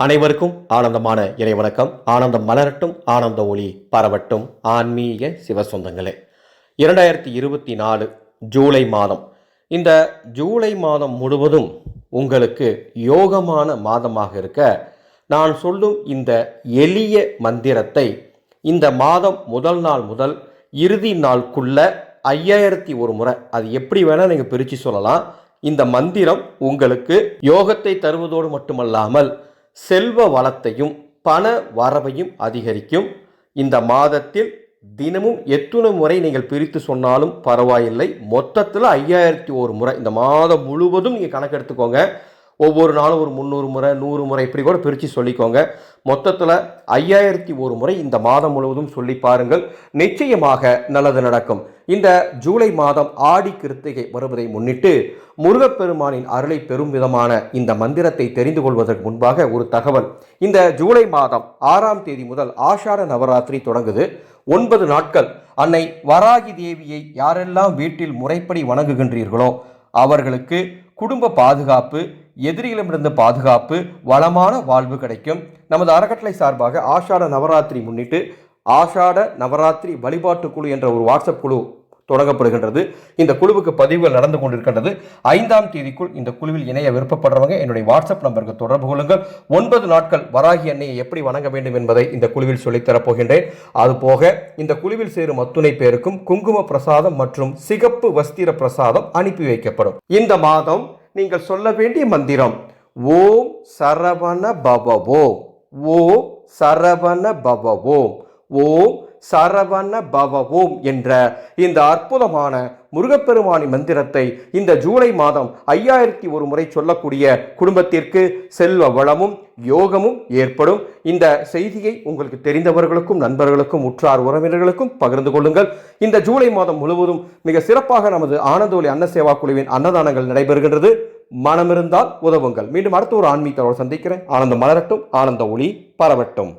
அனைவருக்கும் ஆனந்தமான இறை வணக்கம். ஆனந்தம் மலரட்டும் ஆனந்த ஒளி பரவட்டும். ஆன்மீக சிவசொந்தங்களே இரண்டாயிரத்தி இருபத்தி நாலு ஜூலை மாதம். இந்த ஜூலை மாதம் முழுவதும் உங்களுக்கு யோகமான மாதமாக இருக்க நான் சொல்லும் இந்த எளிய மந்திரத்தை இந்த மாதம் முதல் நாள் முதல் இறுதி நாளுக்குள்ள ஐயாயிரத்தி ஒரு முறை அது எப்படி வேணால் நீங்கள் பிரித்து சொல்லலாம். இந்த மந்திரம் உங்களுக்கு யோகத்தை தருவதோடு மட்டுமல்லாமல் செல்வ வளத்தையும் பண வரவையும் அதிகரிக்கும். இந்த மாதத்தில் தினமும் எத்துணை முறை நீங்கள் பிரித்து சொன்னாலும் பரவாயில்லை. மொத்தத்தில் ஐயாயிரத்தி ஒரு முறை. இந்த மாதம் முழுவதும் நீங்கள் கணக்கெடுத்துக்கோங்க. ஒவ்வொரு நாளும் ஒரு முந்நூறு முறை நூறு முறை இப்படி கூட பிரித்து சொல்லிக்கோங்க. மொத்தத்தில் ஐயாயிரத்தி ஒரு முறை இந்த மாதம் முழுவதும் சொல்லி பாருங்கள். நிச்சயமாக நல்லது நடக்கும். இந்த ஜூலை மாதம் ஆடி கிருத்திகை வருவதை முன்னிட்டு முருகப்பெருமானின் அருளை பெறும் விதமான இந்த மந்திரத்தை தெரிந்து கொள்வதற்கு முன்பாக ஒரு தகவல். இந்த ஜூலை மாதம் ஆறாம் தேதி முதல் ஆஷாட நவராத்திரி தொடங்குது. ஒன்பது நாட்கள். அன்னை வராகி தேவியை யாரெல்லாம் வீட்டில் முறைப்படி வணங்குகின்றீர்களோ அவர்களுக்கு குடும்ப பாதுகாப்பு எதிரிகளிடமிருந்து பாதுகாப்பு வளமான வாழ்வு கிடைக்கும். நமது அறக்கட்டளை சார்பாக ஆஷாட நவராத்திரி முன்னிட்டு ஆஷாட நவராத்திரி வழிபாட்டு குழு என்ற ஒரு வாட்ஸ்அப் குழு தொடங்கப்படுகின்றது. இந்த குழுவுக்கு பதிவுகள் நடந்து கொண்டிருக்கின்றது. ஐந்தாம் தேதிக்குள் இந்த குழுவில் இணைய விருப்பப்படுறவங்க என்னுடைய வாட்ஸ்அப் நம்பருக்கு தொடர்பு கொள்ளுங்கள். ஒன்பது நாட்கள் வராகி அன்னையை எப்படி வணங்க வேண்டும் என்பதை இந்த குழுவில் சொல்லித்தரப் போகின்றேன். அதுபோக இந்த குழுவில் சேரும் அத்துணை பேருக்கும் குங்கும பிரசாதம் மற்றும் சிகப்பு வஸ்திர பிரசாதம் அனுப்பி வைக்கப்படும். இந்த மாதம் நீங்கள் சொல்ல வேண்டிய மந்திரம் ஓம் சரவண பவவோ ஓம் சரவண பவவோ ஓம் சரவண பவவோம் என்ற இந்த அற்புதமான முருகப்பெருமானி மந்திரத்தை இந்த ஜூலை மாதம் ஐயாயிரத்தி ஒரு முறை சொல்லக்கூடிய குடும்பத்திற்கு செல்வ வளமும் யோகமும் ஏற்படும். இந்த செய்தியை உங்களுக்கு தெரிந்தவர்களுக்கும் நண்பர்களுக்கும் உற்றார் உறவினர்களுக்கும் பகிர்ந்து கொள்ளுங்கள். இந்த ஜூலை மாதம் முழுவதும் மிக சிறப்பாக நமது ஆனந்தோலி அன்ன சேவா குழுவின் அன்னதானங்கள் நடைபெறுகின்றது. மனமிருந்தால் உதவுங்கள். மீண்டும் அடுத்த ஒரு ஆன்மீகத்தோடு சந்திக்கிறேன். ஆனந்தம் மலரட்டும் ஆனந்த ஒளி பரவட்டும்.